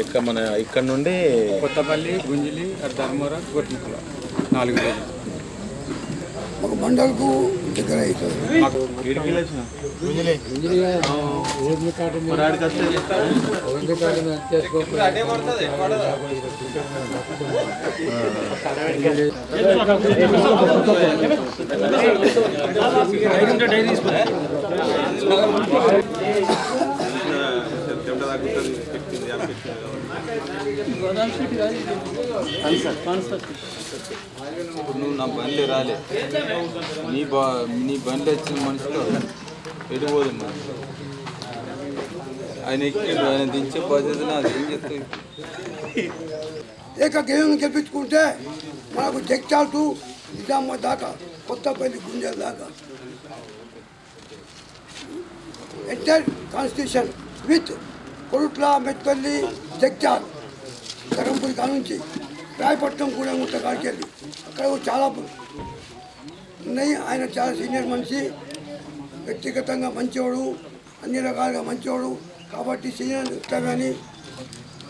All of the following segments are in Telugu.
ఎక్క మన ఇక్కడ నుండి కొత్తపల్లి గుంజిలి ధర్మవరం గొట్టిముక్కల. నాలుగు ఒక మండలకు దగ్గర అవుతుంది. ఇప్పుడు నువ్వు నా బండి రాలే. నీ బా నీ బండి వచ్చిన మనిషితో ఎటు మా ఆయన ఎక్కి ఆయన దించే బాధ్యత నాది. ఏం చెప్తావు ఏకగ్రీవం గెలిపించుకుంటే మనకు జగ్చాల్ టు నిజామాబాద్ దాకా కొత్తపల్లి గుంజల్ దాకా. Entire constitution with Korutla Metpalli Jagtial Dharmapuri కానుంచి Rayapatnam కూడా ఉంటే కాడికెళ్ళి. అక్కడ చాలా ఉన్నాయి. ఆయన చాలా సీనియర్ మనిషి. వ్యక్తిగతంగా మంచివాడు అన్ని రకాలుగా మంచివాడు కాబట్టి సీనియర్ కానీ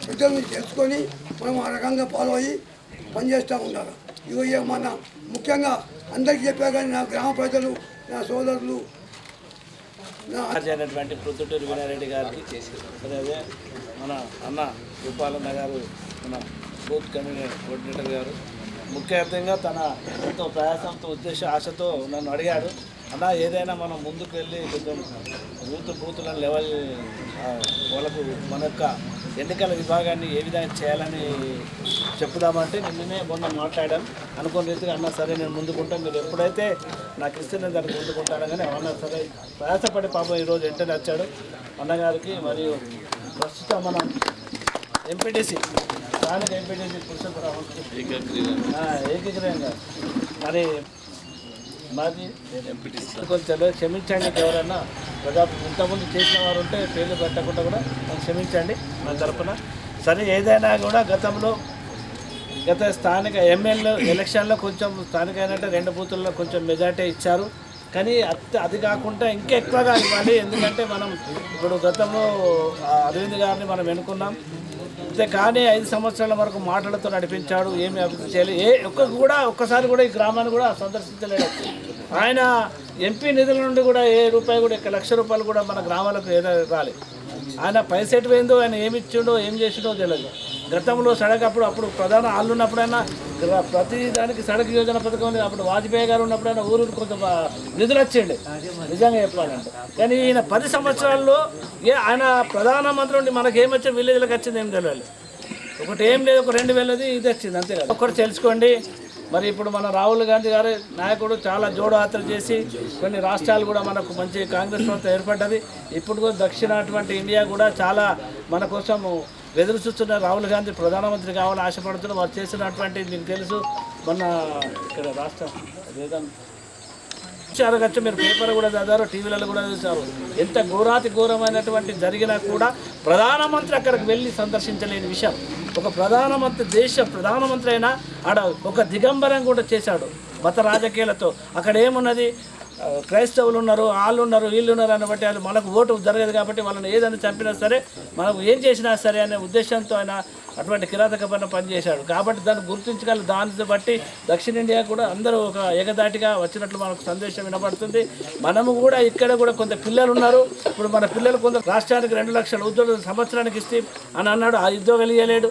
పెద్దల నుంచి తెలుసుకొని మనం ఆ రకంగా ఫాలో అయ్యి పనిచేస్తూ ఉండాలి. ఇగో మన ముఖ్యంగా అందరికీ చెప్పా కానీ నా గ్రామ ప్రజలు నా సోదరులు నా అయినటువంటి ప్రొద్దుటూరు వినారెడ్డి గారికి అదే అదే మన అన్న గోపాలన్న గారు మన బూత్ కమిటీ కోఆర్డినేటర్ గారు. ముఖ్యంగా తన ఎంతో ప్రయాసంతో ఉద్దేశ ఆశతో నన్ను అడిగాడు. అన్న ఏదైనా మనం ముందుకు వెళ్ళి కొంచెం బూత్ బూతులను లెవెల్ వాళ్ళకు మన యొక్క ఎన్నికల విభాగాన్ని ఏ విధంగా చేయాలని చెప్పుదామంటే నిన్ననే మొన్న మాట్లాడాను. అనుకున్న రీతిగా అన్నా సరే నేను ముందుకుంటాను మీరు ఎప్పుడైతే నాకు ఇస్తే నేను దానికి ముందుకుంటాను కానీ అన్నా సరే ప్రయాసపడి పాపం ఈరోజు వెంటనే వచ్చాడు అన్నగారికి. మరియు ప్రస్తుతం మనం ఎంపీటీసీ స్థానిక ఎంపీటీసీ పురుషోత్తరావు ఏకీకరంగా మరి మాది కొంచెం క్షమించండి ఎవరైనా ప్రజా ఇంతకుముందు చేసిన వారు ఉంటే పేర్లు పెట్టకుండా కూడా క్షమించండి నా తరపున. సరే ఏదైనా కూడా గతంలో గత స్థానిక ఎమ్మెల్యే ఎలక్షన్లో కొంచెం స్థానిక అయినట్టు రెండు బూతుల్లో కొంచెం మెజార్టీ ఇచ్చారు. కానీ అత్త అది కాకుండా ఇంకా ఎక్కువగా ఇవ్వాలి. ఎందుకంటే మనం ఇప్పుడు గతంలో అరవింద్ గారిని మనం ఎన్నుకున్నాం. అంతే కానీ ఐదు సంవత్సరాల వరకు మాటలతో నడిపించాడు ఏమి అభివృద్ధి చేయలేదు. ఏ ఒక్క కూడా ఒక్కసారి కూడా ఈ గ్రామాన్ని కూడా సందర్శించలేడు ఆయన ఎంపీ నిధుల నుండి కూడా ఏ రూపాయి కూడా ఒక లక్ష రూపాయలు కూడా మన గ్రామాలకు ఏదో రాలేదు ఆయన పైసెట్ పోయిందో ఆయన ఏమి ఇచ్చిండో ఏం చేసిండో తెలియదు. గతంలో సడక్ అప్పుడు అప్పుడు ప్రధాన వాళ్ళు ఉన్నప్పుడైనా ప్రతి దానికి సడక్ యోజన పథకం ఉంది. అప్పుడు వాజ్పేయి గారు ఉన్నప్పుడైనా ఊరు కొంచెం నిధులు వచ్చిండే నిజంగా చెప్పాలంటే. కానీ ఈయన పది సంవత్సరాల్లో ఏ ఆయన ప్రధానమంత్రి ఉండి మనకి ఏమొచ్చింది విలేజ్లకు వచ్చింది ఏం తెలియాలి ఒకటి ఏం లేదు ఒక రెండు వేలది ఇది వచ్చింది అంతే కదా. తెలుసుకోండి. మరి ఇప్పుడు మన రాహుల్ గాంధీ గారు నాయకుడు చాలా జోడయాత్ర చేసి కొన్ని రాష్ట్రాలు కూడా మనకు మంచి కాంగ్రెస్ ప్రభుత్వం ఏర్పడ్డది. ఇప్పుడు కూడా దక్షిణ అటువంటి ఇండియా కూడా చాలా మన కోసం ఎదురు చూస్తున్న రాహుల్ గాంధీ ప్రధానమంత్రి కావాలని ఆశపడుతున్న వారు చేసినటువంటి మీకు తెలుసు మొన్న ఇక్కడ రాష్ట్రం ఏదన్నా అడగచ్చు మీరు పేపర్ కూడా చదివారు టీవీలలో కూడా చూసారు ఎంత ఘోరాతి ఘోరమైనటువంటి జరిగినా కూడా ప్రధానమంత్రి అక్కడికి వెళ్ళి సందర్శించలేని విషయం. ఒక ప్రధానమంత్రి దేశ ప్రధానమంత్రి అయినా ఆడ ఒక దిగంబరం కూడా చేశాడు. మత రాజకీయాలతో. అక్కడ ఏమున్నది? క్రైస్తవులు ఉన్నారు వాళ్ళు ఉన్నారు వీళ్ళు ఉన్నారు అని బట్టి వాళ్ళు మనకు ఓటు జరగదు కాబట్టి వాళ్ళని ఏదైనా చంపినా సరే మనకు ఏం చేసినా సరే అనే ఉద్దేశంతో ఆయన అటువంటి కిరాతక పని పనిచేశాడు. కాబట్టి దాన్ని గుర్తించగల దాన్ని బట్టి దక్షిణ ఇండియా కూడా అందరూ ఒక ఏకదాటిగా వచ్చినట్లు మనకు సందేశం వినపడుతుంది. మనము కూడా ఇక్కడ కూడా కొంత పిల్లలు ఉన్నారు. ఇప్పుడు మన పిల్లలు కొంత రాష్ట్రానికి రెండు లక్షల ఉద్యోగులు సంవత్సరానికి ఇస్తే అని అన్నాడు. ఆ ఉద్యోగాలు ఇవ్వలేడు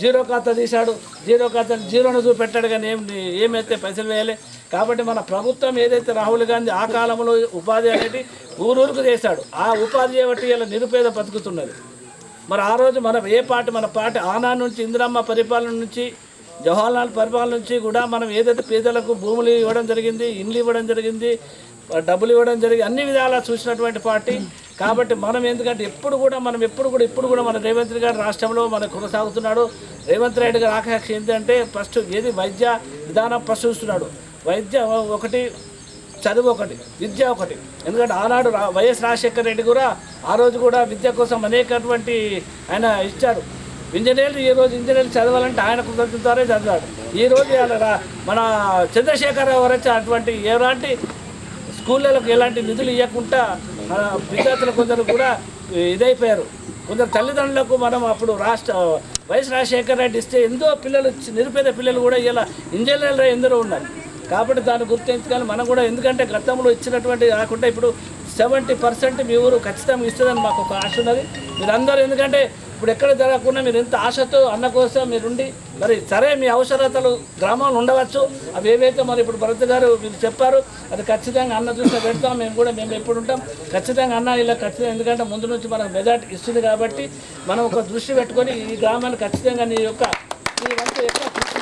జీరో ఖాతా తీశాడు. జీరో ఖాతా జీరోను చూపెట్టాడు కానీ ఏం ఏమైతే పైసలు వేయలే? కాబట్టి మన ప్రభుత్వం ఏదైతే రాహుల్ గాంధీ ఆ కాలంలో ఉపాధి అనేది ఊరూరుకు చేశాడు ఆ ఉపాధి చేయబట్టి ఇలా నిరుపేద బతుకుతున్నది. మరి ఆ రోజు మన ఏ పార్టీ మన పార్టీ ఆనా నుంచి ఇందిరమ్మ పరిపాలన నుంచి జవహర్లాల్ పరిపాలన నుంచి కూడా మనం ఏదైతే పేదలకు భూములు ఇవ్వడం జరిగింది ఇండ్లు ఇవ్వడం జరిగింది డబ్బులు ఇవ్వడం జరిగింది అన్ని విధాలా చూసినటువంటి పార్టీ. కాబట్టి మనం ఎందుకంటే ఎప్పుడు కూడా మనం ఎప్పుడు కూడా ఇప్పుడు కూడా మన రేవంత్ రెడ్డి గారు రాష్ట్రంలో మన కొనసాగుతున్నాడు. రేవంత్ రెడ్డి గారు ఆకాంక్ష ఏంటంటే ఫస్ట్ ఏది వైద్య విధానం ప్రశ్నిస్తున్నాడు వైద్య ఒకటి చదువు ఒకటి విద్య ఒకటి. ఎందుకంటే ఆనాడు రా- వైఎస్ రాజశేఖర రెడ్డి కూడా ఆ రోజు కూడా విద్య కోసం అనేకటువంటి ఆయన ఇచ్చారు. ఇంజనీర్లు ఈ రోజు ఇంజనీర్లు చదవాలంటే ఆయన కృతజ్ఞతరే చదివాడు. ఈ రోజు మన చంద్రశేఖర గారు వచ్చి అటువంటి ఎలాంటి స్కూళ్ళలకు ఎలాంటి నిధులు ఇవ్వకుండా విద్యార్థులు కొందరు కూడా ఇదైపోయారు. కొందరు తల్లిదండ్రులకు మనం అప్పుడు రాష్ట్ర వైఎస్ రాజశేఖర రెడ్డి ఇస్తే ఎంతో పిల్లలు నిరుపేద పిల్లలు కూడా ఇలా ఇంజనీర్లు ఎందరో ఉన్నారు. కాబట్టి దాన్ని గుర్తించుకొని మనం కూడా ఎందుకంటే గతంలో ఇచ్చినటువంటి కాకుండా ఇప్పుడు సెవెంటీ పర్సెంట్ మీ ఊరు ఖచ్చితంగా ఇస్తుందని మాకు ఒక ఆశ ఉన్నది. మీరందరూ ఎందుకంటే ఇప్పుడు ఎక్కడ జరగకుండా మీరు ఎంత ఆశతో అన్న కోసం మీరుండి మరి సరే మీ అవసరతలు గ్రామంలో ఉండవచ్చు. అవి ఏవైతే మరి ఇప్పుడు భరత్ గారు మీరు చెప్పారు అది ఖచ్చితంగా అన్న దృష్టిలో పెడతాం మేము కూడా మేము ఎప్పుడు ఉంటాం. ఖచ్చితంగా అన్న ఇలా ఖచ్చితంగా ఎందుకంటే ముందు నుంచి మనకు మెజార్టీ ఇస్తుంది కాబట్టి మనం ఒక దృష్టి పెట్టుకొని ఈ గ్రామాన్ని ఖచ్చితంగా నీ యొక్క నీ వంతు ఎక్కువ కృషి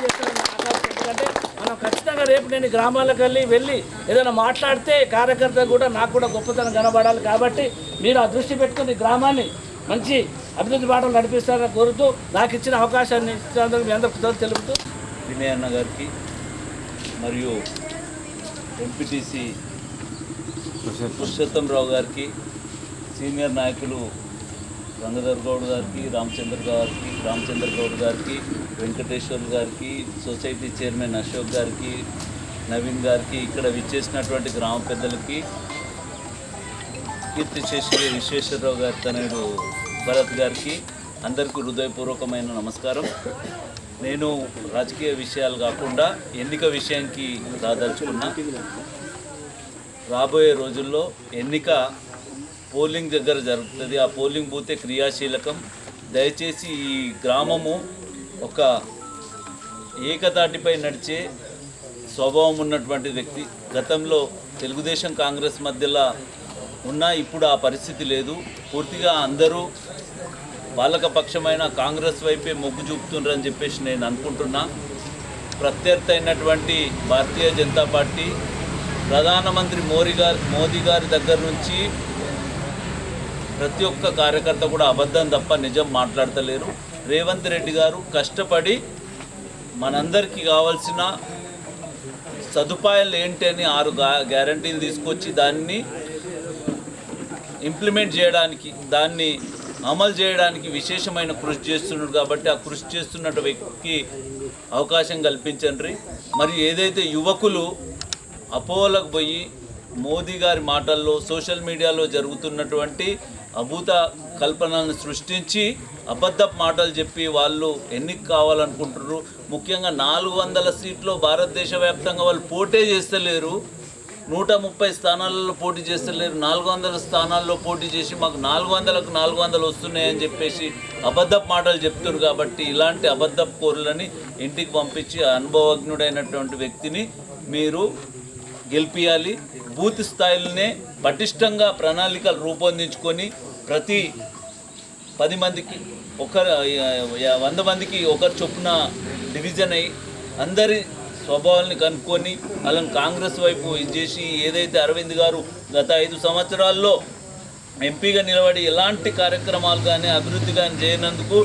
ఎందుకంటే మనం ఖచ్చితంగా రేపు నేను గ్రామాలకు వెళ్ళి వెళ్ళి ఏదైనా మాట్లాడితే కార్యకర్త కూడా నాకు కూడా గొప్పతనం కనబడాలి కాబట్టి మీరు ఆ దృష్టి పెట్టుకుని గ్రామాన్ని మంచి అభివృద్ధి బాటలు నడిపిస్తారని కోరుతూ నాకు ఇచ్చిన అవకాశాన్ని ఇచ్చినందుకు మీ అందరికీ కృతజ్ఞతలు తెలుపుతూ వినయ్ అన్న గారికి మరియు ఎంపీటీసీ పురుషోత్తంరావు గారికి సీనియర్ నాయకులు గంగాధర్ గౌడ్ గారికి రామచంద్ర గారికి రామచంద్ర గౌడ్ గారికి వెంకటేశ్వర్ గారికి సొసైటీ చైర్మన్ అశోక్ గారికి నవీన్ గారికి ఇక్కడ విచ్చేసినటువంటి గ్రామ పెద్దలకి కీర్తి చేసే విశ్వేశ్వరరావు గారి తనయుడు భరత్ గారికి అందరికీ హృదయపూర్వకమైన నమస్కారం. నేను రాజకీయ విషయాలు కాకుండా ఎన్నిక విషయానికి రాదలుచుకున్నా. రాబోయే రోజుల్లో ఎన్నిక పోలింగ్ దగ్గర జరుగుతుంది. ఆ పోలింగ్ బూతే క్రియాశీలకం. దయచేసి ఈ గ్రామము ఒక ఏకతాటిపై నడిచే స్వభావం ఉన్నటువంటి వ్యక్తి. గతంలో తెలుగుదేశం కాంగ్రెస్ మధ్యలో ఉన్నా ఇప్పుడు ఆ పరిస్థితి లేదు. పూర్తిగా అందరూ పాలకపక్షమైన కాంగ్రెస్ వైపే మొగ్గు చూపుతుండ్రని చెప్పేసి నేను అనుకుంటున్నా. ప్రత్యర్థి అయినటువంటి భారతీయ జనతా పార్టీ ప్రధానమంత్రి మోరీ గారి మోదీ గారి దగ్గర నుంచి ప్రతి ఒక్క కార్యకర్త కూడా అబద్ధం తప్ప నిజం మాట్లాడతలేరు. రేవంత్ రెడ్డి గారు కష్టపడి మనందరికీ కావాల్సిన సదుపాయాలు ఏంటి అని ఆరు గ్యారంటీలు తీసుకొచ్చి దాన్ని ఇంప్లిమెంట్ చేయడానికి దాన్ని అమలు చేయడానికి విశేషమైన కృషి చేస్తున్నాడు కాబట్టి ఆ కృషి చేస్తున్న వ్యక్తికి అవకాశం కల్పించండి. మరి ఏదైతే యువకులు అపోహలకు పోయి మోదీ గారి మాటల్లో సోషల్ మీడియాలో జరుగుతున్నటువంటి అభూత కల్పనలను సృష్టించి అబద్ధపు మాటలు చెప్పి వాళ్ళు ఎన్నిక కావాలనుకుంటున్నారు. ముఖ్యంగా నాలుగు వందల సీట్లు భారతదేశ వ్యాప్తంగా వాళ్ళు పోటే చేస్తలేరు. నూట ముప్పై స్థానాలలో పోటీ చేస్తలేరు. నాలుగు వందల స్థానాల్లో పోటీ చేసి మాకు నాలుగు వందలకు నాలుగు వందలు వస్తున్నాయని చెప్పేసి అబద్ధపు మాటలు చెప్తున్నారు కాబట్టి ఇలాంటి అబద్ధపు కోరులని ఇంటికి పంపించి అనుభవజ్ఞుడైనటువంటి వ్యక్తిని మీరు గెలిపియాలి. బూత్ స్థాయిలోనే పటిష్టంగా ప్రణాళికలు రూపొందించుకొని ప్రతి పది మందికి ఒకరు వంద మందికి ఒకరు చొప్పున డివిజన్ అయ్యి అందరి స్వభావాల్ని కనుక్కొని వాళ్ళని కాంగ్రెస్ వైపు ఇది చేసి ఏదైతే అరవింద్ గారు గత ఐదు సంవత్సరాల్లో ఎంపీగా నిలబడి ఎలాంటి కార్యక్రమాలు కానీ అభివృద్ధి కానీ చేయనందుకు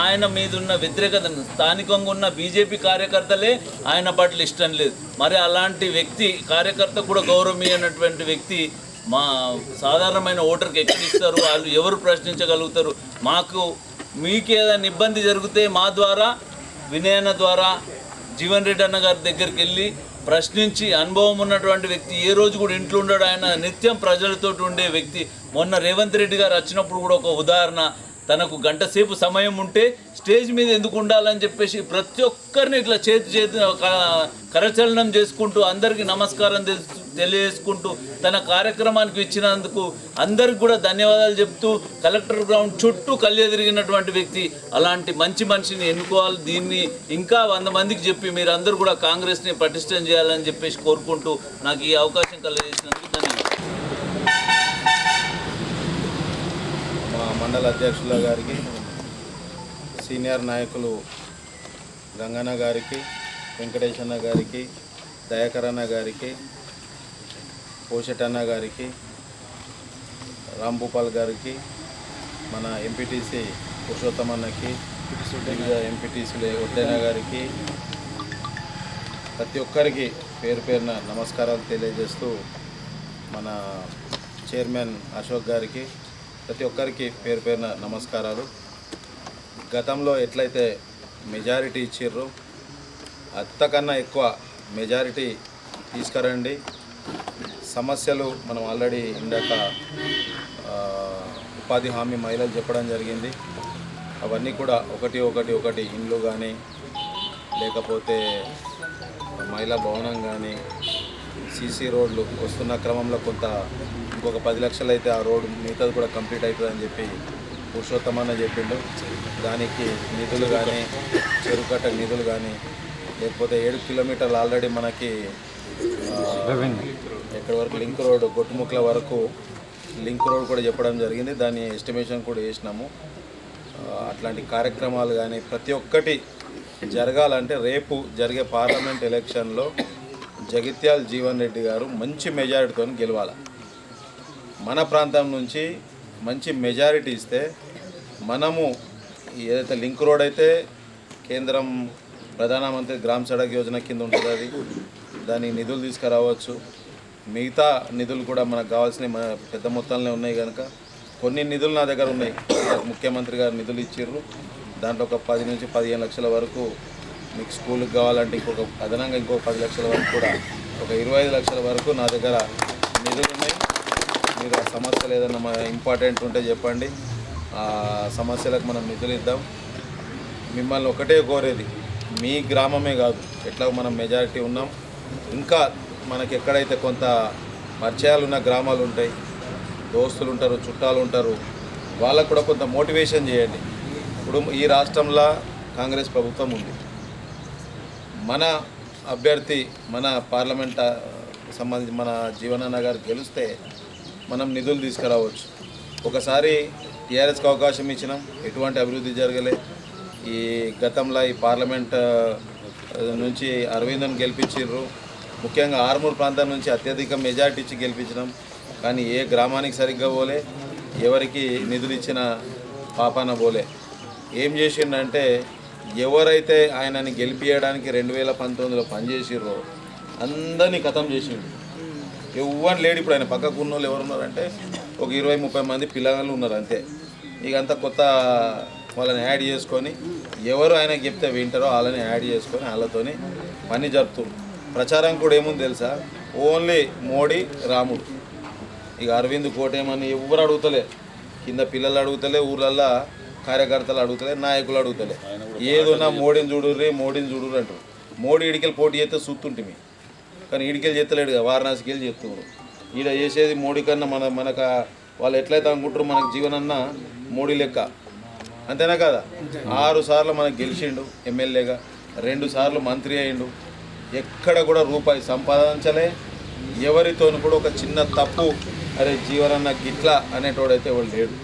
ఆయన మీద ఉన్న వ్యతిరేకత స్థానికంగా ఉన్న బీజేపీ కార్యకర్తలే ఆయన పట్ల ఇష్టం లేదు. మరి అలాంటి వ్యక్తి కార్యకర్త కూడా గౌరవమీయనటువంటి వ్యక్తి మా సాధారణమైన ఓటర్కి ఎక్కడిస్తారు వాళ్ళు ఎవరు ప్రశ్నించగలుగుతారు? మాకు మీకు ఏదైనా ఇబ్బంది జరిగితే మా ద్వారా వినయన ద్వారా జీవన్ రెడ్డి అన్న గారి దగ్గరికి వెళ్ళి ప్రశ్నించి అనుభవం ఉన్నటువంటి వ్యక్తి ఏ రోజు కూడా ఇంట్లో ఉండడు. ఆయన నిత్యం ప్రజలతో ఉండే వ్యక్తి. మొన్న రేవంత్ రెడ్డి గారు వచ్చినప్పుడు కూడా ఒక ఉదాహరణ. తనకు గంట సేపు సమయం ఉంటే స్టేజ్ మీద ఎందుకు ఉండాలని చెప్పేసి ప్రతి ఒక్కరిని ఇట్లా చేతి చేతి క- కరచలనం చేసుకుంటూ అందరికీ నమస్కారం తెలుసు తెలియజేసుకుంటూ తన కార్యక్రమానికి ఇచ్చినందుకు అందరికి కూడా ధన్యవాదాలు చెప్తూ కలెక్టర్ గ్రౌండ్ చుట్టూ కళ్య వ్యక్తి అలాంటి మంచి మనిషిని ఎన్నుకోవాలి దీన్ని ఇంకా వంద మందికి చెప్పి మీరు అందరూ కూడా కాంగ్రెస్ని పటిష్టం చేయాలని చెప్పేసి కోరుకుంటూ నాకు ఈ అవకాశం కలిగజేసినందుకు ధన్యవాదాలు. మా మండల అధ్యక్షుల గారికి సీనియర్ నాయకులు గంగన్న గారికి వెంకటేశన్న గారికి దయాకరన్న గారికి పోషటన్న గారికి రాంభూపాల్ గారికి మన ఎంపీటీసీ పురుషోత్తమన్నకి వివిధ ఎంపీటీసీలు ఒడ్డైన గారికి ప్రతి ఒక్కరికి పేరు పేరున నమస్కారాలు తెలియజేస్తూ మన చైర్మన్ అశోక్ గారికి ప్రతి ఒక్కరికి పేరు పేరున నమస్కారాలు. గతంలో ఎట్లయితే మెజారిటీ ఇచ్చిర్రో అంతకన్నా ఎక్కువ మెజారిటీ తీసుకురండి. సమస్యలు మనం ఆల్రెడీ ఇందాక ఉపాధి హామీ మహిళలు చెప్పడం జరిగింది. అవన్నీ కూడా ఒకటి ఒకటి ఒకటి ఇండ్లు కానీ లేకపోతే మహిళా భవనం కానీ సీసీ రోడ్లు వస్తున్న క్రమంలో కొంత ఇంకొక పది లక్షలు అయితే ఆ రోడ్డు మిగతాది కూడా కంప్లీట్ అవుతుందని చెప్పి పురుషోత్తమన్న చెప్పిండు. దానికి నిధులు కానీ చెరుకట్ట నిధులు కానీ లేకపోతే ఏడు కిలోమీటర్లు ఆల్రెడీ మనకి ఎక్కడి వరకు లింక్ రోడ్ గొట్టుముక్కల వరకు లింక్ రోడ్ కూడా చెప్పడం జరిగింది. దాని ఎస్టిమేషన్ కూడా వేసినాము అట్లాంటి కార్యక్రమాలు కానీ ప్రతి ఒక్కటి జరగాలంటే రేపు జరిగే పార్లమెంట్ ఎలక్షన్లో జగిత్యాల జీవన్ రెడ్డి గారు మంచి మెజారిటీతో గెలవాలి. మన ప్రాంతం నుంచి మంచి మెజారిటీ ఇస్తే మనము ఏదైతే లింక్ రోడ్ అయితే కేంద్రం ప్రధానమంత్రి గ్రామ సడక్ యోజన కింద ఉంటుంది అది దానికి నిధులు తీసుకురావచ్చు. మిగతా నిధులు కూడా మనకు కావాల్సినవి మన పెద్ద మొత్తంలో ఉన్నాయి కనుక కొన్ని నిధులు నా దగ్గర ఉన్నాయి. ముఖ్యమంత్రి గారు నిధులు ఇచ్చారు దాంట్లో ఒక పది నుంచి పదిహేను లక్షల వరకు మీకు స్కూల్కి కావాలంటే ఇంకొక అదనంగా ఇంకో పది లక్షల వరకు కూడా ఒక ఇరవై ఐదు లక్షల వరకు నా దగ్గర నిధులు ఉన్నాయి. మీరు ఆ సమస్యలు ఏదైనా మన ఇంపార్టెంట్ ఉంటే చెప్పండి. ఆ సమస్యలకు మనం నిధులు ఇద్దాం. మిమ్మల్ని ఒకటే కోరేది. మీ గ్రామమే కాదు. ఎట్లా మనం మెజారిటీ ఉన్నాం. ఇంకా మనకి ఎక్కడైతే కొంత పరిచయాలు ఉన్న గ్రామాలు ఉంటాయి దోస్తులు ఉంటారు చుట్టాలు ఉంటారు వాళ్ళకు కూడా కొంత మోటివేషన్ చేయండి. ఇప్పుడు ఈ రాష్ట్రంలో కాంగ్రెస్ ప్రభుత్వం ఉంది. మన అభ్యర్థి మన పార్లమెంట్ సంబంధించి మన జీవనాన్న గారు గెలిస్తే మనం నిధులు తీసుకురావచ్చు. ఒకసారి టీఆర్ఎస్కి అవకాశం ఇచ్చినాం ఎటువంటి అభివృద్ధి జరగలే. ఈ గతంలో ఈ పార్లమెంట్ నుంచి అరవిందన్ గెలిపించారు ముఖ్యంగా ఆర్మూర్ ప్రాంతం నుంచి అత్యధిక మెజార్టీ ఇచ్చి గెలిపించినాం. కానీ ఏ గ్రామానికి సరిగ్గా పోలే ఎవరికి నిధులు ఇచ్చిన పాపాన పోలే. ఏం చేసిండంటే ఎవరైతే ఆయనని గెలిపించడానికి రెండు వేల పంతొమ్మిదిలో పనిచేసిర్రో అందరినీ ఖతం చేసిండు. ఎవరు లేడు ఇప్పుడు ఆయన పక్కకు ఉన్న వాళ్ళు ఎవరు ఉన్నారంటే ఒక ఇరవై ముప్పై మంది పిల్లగాళ్ళు ఉన్నారు అంతే. ఇక అంతా కొత్త వాళ్ళని యాడ్ చేసుకొని ఎవరు ఆయన చెప్తే వింటారో వాళ్ళని యాడ్ చేసుకొని వాళ్ళతోని పని జరుపుతారు ప్రచారం కూడా ఏముంది తెలుసా? ఓన్లీ మోడీ రాముడు. ఇక అరవింద్ కోటేమని ఎవరు అడుగుతలే. కింద పిల్లలు అడుగుతలే ఊర్లల్లో కార్యకర్తలు అడుగుతలే నాయకులు అడుగుతలే. ఏదోనా మోడీని చూడుర్రి మోడీని చూడుర్రి అంటారు. మోడీ ఇడికెళ్ళి పోటీ చేస్తే చూస్తుంటిమి కానీ ఈడికెళ్ళి చేస్తలేడు కదా వారణాసికి వెళ్ళి చేస్తున్నారు ఈడ చేసేది మోడీ కన్నా మన మనకు వాళ్ళు ఎట్లయితే అనుకుంటారో మనకు జీవనన్న మోడీ లెక్క. అంతేనా కదా? ఆరు సార్లు మనకు గెలిచిండు ఎమ్మెల్యేగా రెండు సార్లు మంత్రి అయిండు ఎక్కడ కూడా రూపాయి సంపాదించలే. ఎవరితోనూ కూడా ఒక చిన్న తప్పు అరే జీవనన్న గిట్లా అనేటోడైతే వాడు లేడు.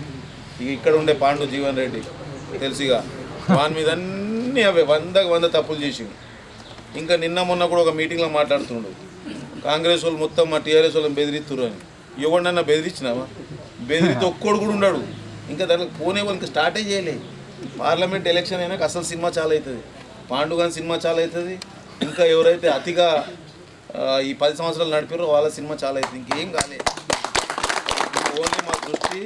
ఇక ఇక్కడ ఉండే పాండు జీవన్ రెడ్డి తెలుసుగా వాని మీద అన్నీ అవే వందకు వంద తప్పులు చేసిండు. ఇంకా నిన్న మొన్న కూడా ఒక మీటింగ్లో మాట్లాడుతుండు. కాంగ్రెస్ వాళ్ళు మొత్తం మా టీఆర్ఎస్ వాళ్ళని బెదిరిస్తున్నారు అని. ఎవడన్నా బెదిరించినావా? బెదిరితే ఒక్కడు కూడా ఉన్నాడు ఇంకా దానికి పోనే వాళ్ళకి స్టార్టే చేయలేదు పార్లమెంట్ ఎలక్షన్ అయినాక అసలు సినిమా చాలా అవుతుంది పాండుగాని సినిమా చాలా అవుతుంది ఇంకా ఎవరైతే అతిగా ఈ పది సంవత్సరాలు నడిపారో వాళ్ళ సినిమా చాలా అయితే ఇంకేం కాలే. ఓన్లీ మా దృష్టి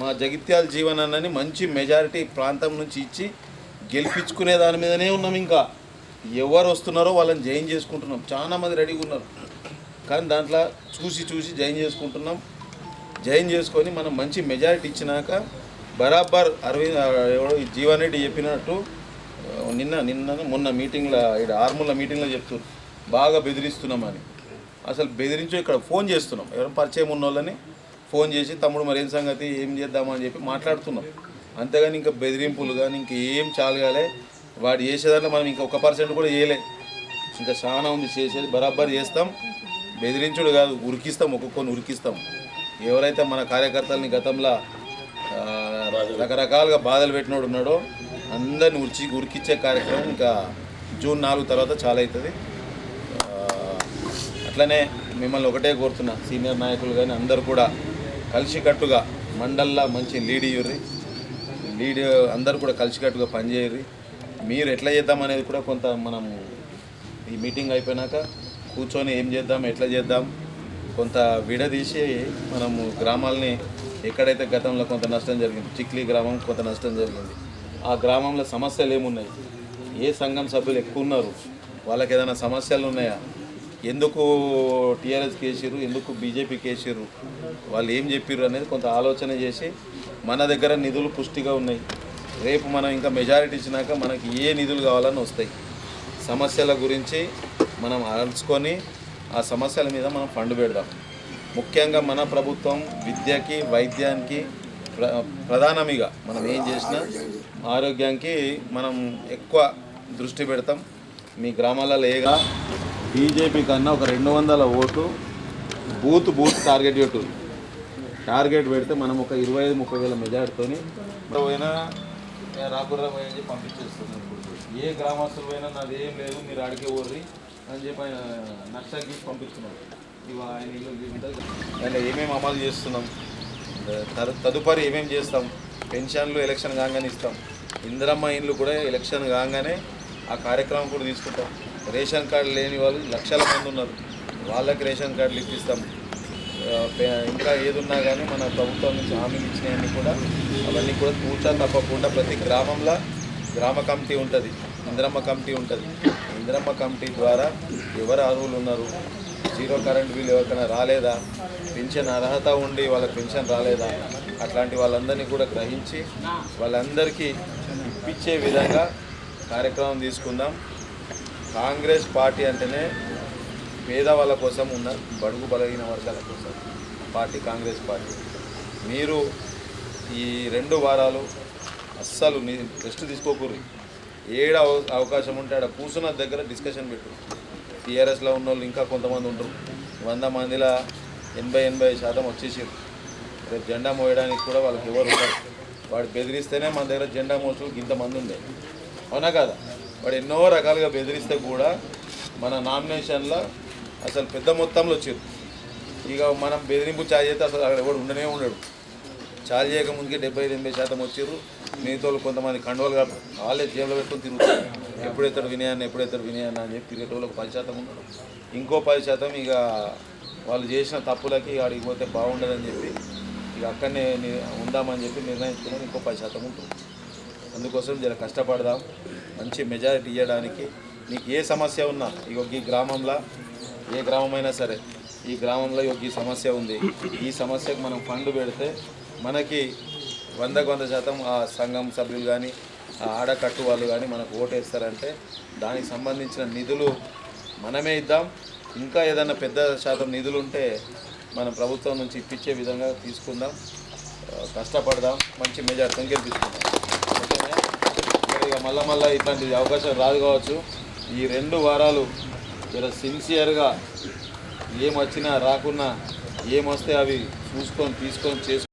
మా జగిత్యాల జీవనాన్ని మంచి మెజారిటీ ప్రాంతం నుంచి ఇచ్చి గెలిపించుకునే దాని మీదనే ఉన్నాం ఇంకా. ఎవరు వస్తున్నారో వాళ్ళని జాయిన్ చేసుకుంటున్నాం. చాలా మంది రెడీగా ఉన్నారు. కానీ దాంట్లో చూసి చూసి జాయిన్ చేసుకుంటున్నాం. జాయిన్ చేసుకొని మనం మంచి మెజారిటీ ఇచ్చినాక బరాబర్ అరవింద్ ఆ, జీవన్ రెడ్డి చెప్పినట్టు నిన్న నిన్న మొన్న మీటింగ్లో ఇక్కడ ఆర్మూల మీటింగ్లో చెప్తూ బాగా బెదిరిస్తున్నామని. అసలు బెదిరించు ఇక్కడ ఫోన్ చేస్తున్నాం. ఎవరైనా పరిచయం ఉన్న వాళ్ళని ఫోన్ చేసి తమ్ముడు మరేం సంగతి? ఏం చేద్దామని చెప్పి మాట్లాడుతున్నాం. అంతేగాని ఇంకా బెదిరింపులు కానీ ఇంకా ఏం చాలగాలే. వాడు చేసేదాంట్లో మనం ఇంకా ఒక పర్సెంట్ కూడా చేయలే. ఇంకా చాలా ఉంది చేసేది బరాబర్ చేస్తాం. బెదిరించుడు కాదు ఉరికిస్తాం ఒక్కొక్కరిని ఉరికిస్తాం. ఎవరైతే మన కార్యకర్తల్ని గతంలో రకరకాలుగా బాధలు పెట్టినోడు ఉన్నాడో అందరిని ఉరిచి ఉరికిచ్చే కార్యక్రమం ఇంకా జూన్ నాలుగు తర్వాత చాలా అవుతుంది అట్లనే మిమ్మల్ని ఒకటే కోరుతున్నా సీనియర్ నాయకులు కానీ అందరు కూడా కలిసికట్టుగా మండల్లా మంచి లీడ్ ఇయ్యర్రి. లీడ్ అందరు కూడా కలిసికట్టుగా పనిచేయరు మీరు ఎట్లా చేద్దాం అనేది కూడా కొంత మనం ఈ మీటింగ్ అయిపోయినాక కూర్చొని ఏం చేద్దాం ఎట్లా చేద్దాం కొంత విడదీసి మనము గ్రామాలని ఎక్కడైతే గతంలో కొంత నష్టం జరిగింది చిక్లీ గ్రామం కొంత నష్టం జరిగింది. ఆ గ్రామంలో సమస్యలు ఏమున్నాయి? ఏ సంఘం సభ్యులు ఎక్కువ ఉన్నారు? వాళ్ళకి ఏదైనా సమస్యలు ఉన్నాయా? ఎందుకు టీఆర్ఎస్ కేసిరు ఎందుకు బీజేపీ కేసిరు వాళ్ళు ఏం చెప్పారు అనేది కొంత ఆలోచన చేసి మన దగ్గర నిధులు పుష్టిగా ఉన్నాయి. రేపు మనం ఇంకా మెజారిటీ ఇచ్చినాక మనకి ఏ నిధులు కావాలని వస్తాయి. సమస్యల గురించి మనం అలుచుకొని ఆ సమస్యల మీద మనం ఫండ్ పెడదాం. ముఖ్యంగా మన ప్రభుత్వం విద్యకి వైద్యానికి ప్రధానమిగా మనం ఏం చేసినా ఆరోగ్యానికి మనం ఎక్కువ దృష్టి పెడతాం. మీ గ్రామాలలో ఏగా బీజేపీ కన్నా ఒక రెండు వందల ఓటు బూత్ బూత్ టార్గెట్ పెట్టు. టార్గెట్ పెడితే మనం ఒక ఇరవై ఐదు ముప్పై వేల మెజార్టీతోని పోయినా రాకుర్రా పోయి అని చెప్పి పంపించేస్తున్నాం ఏ గ్రామస్తులు పోయినా నాది ఏం లేదు మీరు అడిగే ఓర్రి అని చెప్పి ఆయన నక్షకి పంపిస్తున్నాం ఇవి ఆయన ఇల్లు ఆయన ఏమేమి అమలు చేస్తున్నాం? Uh, తదుపరి ఏమేమి చేస్తాం? పెన్షన్లు ఎలక్షన్ కాగానే ఇస్తాం. ఇందిరమ్మ ఇండ్లు కూడా ఎలక్షన్ కాగానే ఆ కార్యక్రమం కూడా తీసుకుంటాం. రేషన్ కార్డు లేని వాళ్ళు లక్షల మంది ఉన్నారు. వాళ్ళకి రేషన్ కార్డులు ఇప్పిస్తాం ఇంకా ఏదున్నా కానీ మన ప్రభుత్వం నుంచి హామీలు ఇచ్చినవన్నీ కూడా అవన్నీ కూడా కూర్చా తప్పకుండా ప్రతి గ్రామంలో గ్రామ కమిటీ ఉంటుంది. ఇందిరమ్మ కమిటీ ఉంటుంది. ఇందిరమ్మ కమిటీ ద్వారా ఎవరు అర్హులు ఉన్నారు? జీరో కరెంట్ బిల్ ఎవరికైనా రాలేదా? పెన్షన్ అర్హత ఉండి వాళ్ళకి పెన్షన్ రాలేదా? అట్లాంటి వాళ్ళందరినీ కూడా గ్రహించి వాళ్ళందరికీ ఇప్పించే విధంగా కార్యక్రమం తీసుకుందాం. కాంగ్రెస్ పార్టీ అంటేనే పేదవాళ్ళ కోసం ఉన్న బడుగు బలహీన వర్గాల కోసం పార్టీ కాంగ్రెస్ పార్టీ. మీరు ఈ రెండు వారాలు అస్సలు రెస్ట్ తీసుకోకూరి ఏడ అవకాశం ఉంటే ఆడ కూర్చున్న దగ్గర డిస్కషన్ పెట్టు. టీఆర్ఎస్లో ఉన్న వాళ్ళు ఇంకా కొంతమంది ఉంటారు వంద మందిలో ఎనభై ఎనభై శాతం వచ్చేసారు రేపు జెండా మోయడానికి కూడా వాళ్ళకి ఎవరు ఉండరు. వాడు బెదిరిస్తేనే మన దగ్గర జెండా మోసు ఇంతమంది ఉండే. అవునా కదా? వాడు ఎన్నో రకాలుగా బెదిరిస్తే కూడా మన నామినేషన్లో అసలు పెద్ద మొత్తంలో వచ్చారు. ఇక మనం బెదిరింపు ఛార్జ్ చేస్తే అసలు అక్కడ ఎవడు ఉండనే ఉండడు. చాలు చేయక ముందుకే డెబ్బై ఎనభై శాతం వచ్చారు మిగతా కొంతమంది కండువలు కాదు వాళ్ళే జేబులో పెట్టుకుని తిరుగుతారు. ఎప్పుడెత్తాడు వినయాన్ని ఎప్పుడెత్తాడు వినయాన్ని అని చెప్పి తిరిగేటోళ్ళకి పది శాతం ఉన్నారు ఇంకో పది శాతం ఇక వాళ్ళు చేసిన తప్పులకి ఆడికి పోతే బాగుండదని చెప్పి ఇక అక్కడనే ఉందామని చెప్పి నిర్ణయించుకున్నాం ఇంకో పది శాతం ఉంటుంది. అందుకోసం జర కష్టపడదాం. మంచి మెజారిటీ ఇవ్వడానికి నీకు ఏ సమస్య ఉన్నా ఇక ఈ గ్రామంలో ఏ గ్రామమైనా సరే ఈ గ్రామంలో ఈ సమస్య ఉంది. ఈ సమస్యకు మనం ఫండ్ పెడితే మనకి వందకు వంద శాతం ఆ సంఘం సభ్యులు కానీ ఆ ఆడకట్టు వాళ్ళు కానీ మనకు ఓటేస్తారంటే దానికి సంబంధించిన నిధులు మనమే ఇద్దాం. ఇంకా ఏదైనా పెద్ద శాతం నిధులు ఉంటే మనం ప్రభుత్వం నుంచి ఇప్పించే విధంగా తీసుకుందాం. కష్టపడదాం. మంచి మెజార్టీతో గెలిపించుకుందాం. ఓకేనా? మరి ఇక మళ్ళా మళ్ళీ ఇట్లాంటి అవకాశం రాదు కావచ్చు. ఈ రెండు వారాలు ఇలా సిన్సియర్గా ఏమొచ్చినా రాకున్నా ఏమొస్తే అవి చూసుకొని తీసుకొని చేసుకొని